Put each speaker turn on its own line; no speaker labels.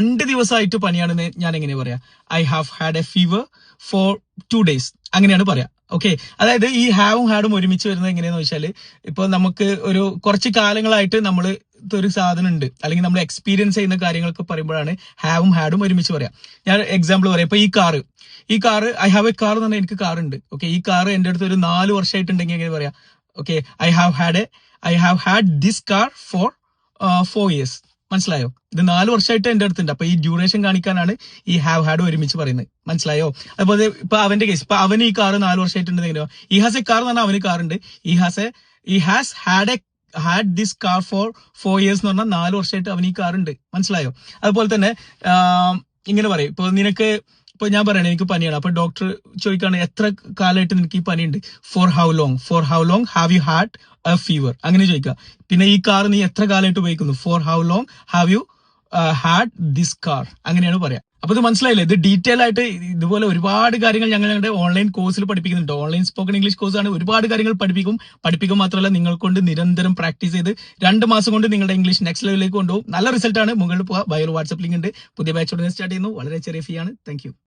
രണ്ട് ദിവസമായിട്ട് പനിയാണെന്ന് ഞാൻ എങ്ങനെ പറയാ? I have had a fever for two days അങ്ങനെയാണ് പറയാ. ഓക്കെ അതായത് ഈ ഹാവും ഹാഡും ഒരുമിച്ച് വരുന്നത് എങ്ങനെയാന്ന് വെച്ചാൽ ഇപ്പൊ നമുക്ക് ഒരു കുറച്ച് കാലങ്ങളായിട്ട് നമ്മൾ ഒരു സാധനം ഉണ്ട് അല്ലെങ്കിൽ നമ്മൾ എക്സ്പീരിയൻസ് ചെയ്യുന്ന കാര്യങ്ങളൊക്കെ പറയുമ്പോഴാണ് ഹാവും ഹാഡും ഒരുമിച്ച് പറയാം. ഞാൻ എക്സാമ്പിൾ പറയാം. ഇപ്പൊ ഈ കാറ്. ഈ car I have a car എന്ന് പറഞ്ഞാൽ എനിക്ക് കാർ ഉണ്ട് ഓക്കെ ഈ കാർ എന്റെ അടുത്ത് ഒരു നാല് വർഷമായിട്ടുണ്ടെങ്കിൽ എങ്ങനെ പറയാം? Okay I have had a I have had this car for for years മനസ്സിലായോ? ഇത് നാല് വർഷമായിട്ട് എന്റെ അടുത്തുണ്ട്. അപ്പൊ ഈ ഡ്യൂറേഷൻ കാണിക്കാനാണ് ഈ ഹാവ് ഹാഡ് ഒരുമിച്ച് പറയുന്നത്. മനസ്സിലായോ? അതുപോലെ ഇപ്പൊ അവന്റെ കേസ് ഇപ്പൊ അവന് ഈ കാർ നാല് വർഷമായിട്ടുണ്ട് എങ്ങനെയോ? ഈ ഹാസ് എ കാർ എന്ന് പറഞ്ഞാൽ അവന് കാർ ഉണ്ട്. He has a he has had a had this car for for years എന്ന് പറഞ്ഞാൽ നാല് വർഷമായിട്ട് അവന് ഈ കാർ ഉണ്ട്. മനസ്സിലായോ? അതുപോലെ തന്നെ ഇങ്ങനെ പറയും. ഇപ്പൊ നിനക്ക് ഇപ്പൊ ഞാൻ പറയണേ എനിക്ക് പനിയാണ്. അപ്പൊ ഡോക്ടർ ചോദിക്കാണ് എത്ര കാലമായിട്ട് നിനക്ക് ഈ പനിയുണ്ട്? For how long for how long have you had a fever അങ്ങനെ ചോദിക്കുക. പിന്നെ ഈ കാർ നീ എത്ര കാലമായിട്ട് ഉപയോഗിക്കുന്നു? For how long have you had this car അങ്ങനെയാണ് പറയാം. അപ്പൊ ഇത് മനസ്സിലായില്ലേ? ഇത് ഡീറ്റെയിൽ ആയിട്ട് ഇതുപോലെ ഒരുപാട് കാര്യങ്ങൾ ഞങ്ങൾ ഞങ്ങളുടെ ഓൺലൈൻ കോഴ്സിൽ പഠിപ്പിക്കുന്നുണ്ട്. ഓൺലൈൻ സ്പോക്കൺ ഇംഗ്ലീഷ് കോഴ്സ് ആണ്. ഒരുപാട് കാര്യങ്ങൾ പഠിപ്പിക്കും. പഠിപ്പിക്കും മാത്രമല്ല നിങ്ങൾ കൊണ്ട് നിരന്തരം പ്രാക്ടീസ് ചെയ്ത് രണ്ട് മാസം കൊണ്ട് നിങ്ങളുടെ ഇംഗ്ലീഷ് നെക്സ്റ്റ് ലെവലിലേക്ക് കൊണ്ടുപോകും. നല്ല റിസൾട്ടാണ് മുകളിൽ പോകുക ബയോ വാട്സ്ആപ്പ് ലിങ്ക് ഉണ്ട്. പുതിയ ബാച്ച് ഉടനെ സ്റ്റാർട്ട് ചെയ്യുന്നു. വളരെ ചെറിയ ഫീ ആണ്. താങ്ക്